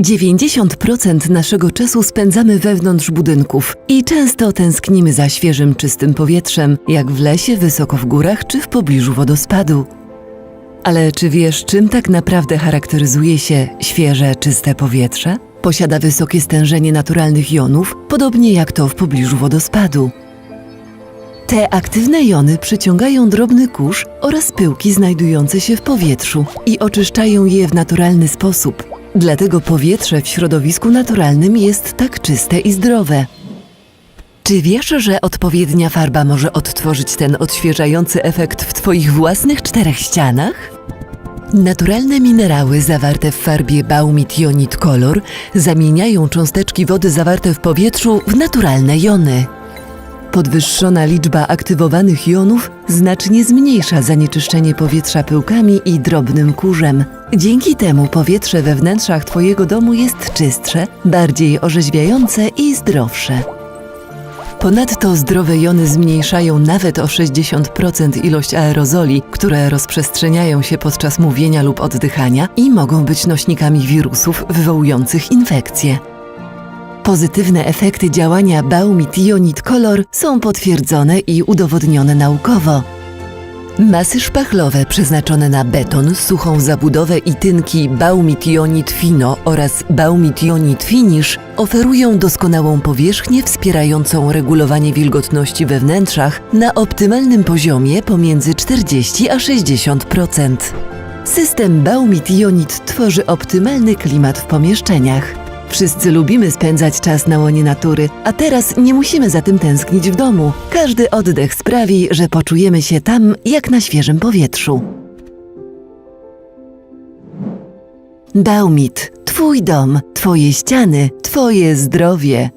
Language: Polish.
90% naszego czasu spędzamy wewnątrz budynków i często tęsknimy za świeżym, czystym powietrzem, jak w lesie, wysoko w górach czy w pobliżu wodospadu. Ale czy wiesz, czym tak naprawdę charakteryzuje się świeże, czyste powietrze? Posiada wysokie stężenie naturalnych jonów, podobnie jak to w pobliżu wodospadu. Te aktywne jony przyciągają drobny kurz oraz pyłki znajdujące się w powietrzu i oczyszczają je w naturalny sposób. Dlatego powietrze w środowisku naturalnym jest tak czyste i zdrowe. Czy wiesz, że odpowiednia farba może odtworzyć ten odświeżający efekt w Twoich własnych czterech ścianach? Naturalne minerały zawarte w farbie Baumit Ionit Color zamieniają cząsteczki wody zawarte w powietrzu w naturalne jony. Podwyższona liczba aktywowanych jonów znacznie zmniejsza zanieczyszczenie powietrza pyłkami i drobnym kurzem. Dzięki temu powietrze we wnętrzach Twojego domu jest czystsze, bardziej orzeźwiające i zdrowsze. Ponadto zdrowe jony zmniejszają nawet o 60% ilość aerozoli, które rozprzestrzeniają się podczas mówienia lub oddychania i mogą być nośnikami wirusów wywołujących infekcje. Pozytywne efekty działania Baumit Ionit Color są potwierdzone i udowodnione naukowo. Masy szpachlowe przeznaczone na beton, suchą zabudowę i tynki Baumit Ionit Fino oraz Baumit Ionit Finish oferują doskonałą powierzchnię wspierającą regulowanie wilgotności we wnętrzach na optymalnym poziomie pomiędzy 40 a 60%. System Baumit Ionit tworzy optymalny klimat w pomieszczeniach. Wszyscy lubimy spędzać czas na łonie natury, a teraz nie musimy za tym tęsknić w domu. Każdy oddech sprawi, że poczujemy się tam jak na świeżym powietrzu. Baumit, Twój dom, Twoje ściany, Twoje zdrowie.